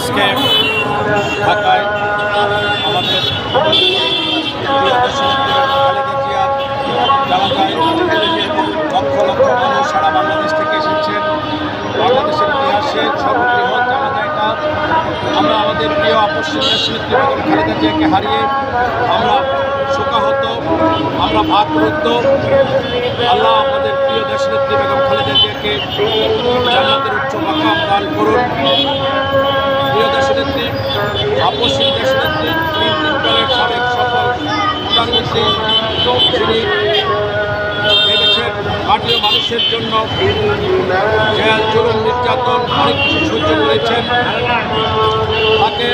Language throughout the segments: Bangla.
আজকে ঢাকায় লক্ষ লক্ষ মানুষ সারা বাংলাদেশ থেকে এসেছেন বাংলাদেশের ইতিহাসে সর্ববৃহৎ এটা আমরা আমাদের প্রিয় আপসীর দেশনেত্রী বেগম খালেদা জিয়াকে হারিয়ে আমরা শোকাহত আমরা ভাগরুদ্ধ আল্লাহ আমাদের প্রিয় দেশনেত্রী বেগম খালেদা জিয়াকে জান্নাতের উচ্চ মাকাম দান করুন। প্রিয় দেশনেত্রী আপসী দেশনেত্রী তিন তিনবারের সাবেক সফল প্রধানমন্ত্রী মানুষের জন্য জেল, জুলুম, নির্যাতন, অনেক কিছু সহ্য তাকে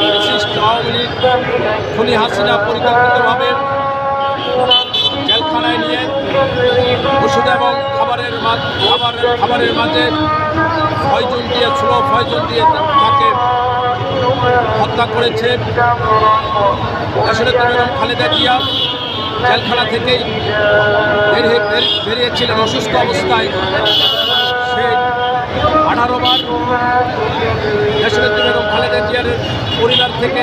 বিশিষ্ট আওয়ামী লীগ খুনি হাসিনা পরিকল্পিতভাবে জেলখানায় নিয়ে ওষুধ এবং খাবারের খাবারের খাবারের মাঝে ফয়জন দিয়েছিল ফয়জন দিয়ে হত্যা করেছে দেশের বেগম খালেদা জিয়া। জেলখানা থেকেই বেরিয়ে বের- বেরিয়েছিলেন, অসুস্থ অবস্থায়। সে আঠারো বার দেশের বেগম খালেদা জিয়ার পরিবার থেকে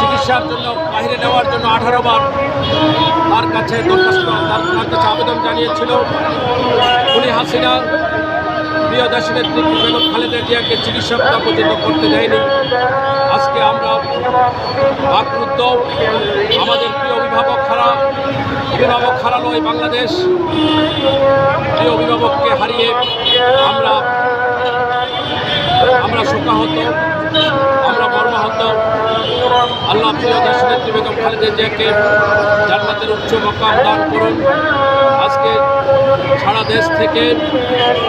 চিকিৎসার জন্য বাইরে নেওয়ার জন্য আঠারো বার তার কাছে দরখাস্ত, তার কাছে আবেদন জানিয়েছিল। উনি হাসিনা প্রিয় দেশের নেত্রী বেগম খালেদা জিয়াকে চিকিৎসা পর্যন্ত করতে দেয়নি। আজকে আমরা আক্রুদ্ধ আমাদের প্রিয় অভিভাবক হারা অভিভাবক হারালো এই বাংলাদেশ। প্রিয় অভিভাবককে হারিয়ে আমরা আমরা শোকাহত, আমরা মর্মাহত। আল্লাহ প্রিয় দেশের নেত্রী বেগম খালেদা জিয়াকে জান্নাতের উচ্চ মকাম দান করুন। আজকে সারা দেশ থেকে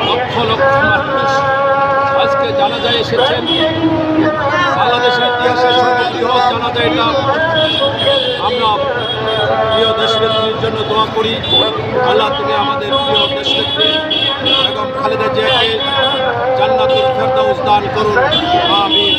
লক্ষ লক্ষ মানুষ আজকে জানাজায় এসেছেন, বাংলাদেশের ইতিহাসে সর্ববৃহৎ জানাজা এটা। আমরা প্রিয় দেশনেত্রীর জন্য দোয়া করি। আল্লাহ তুমি আমাদের প্রিয় দেশনেত্রী বেগম খালেদা জিয়াকে জান্নাতুল ফেরদাউস দান করুন। আমিন।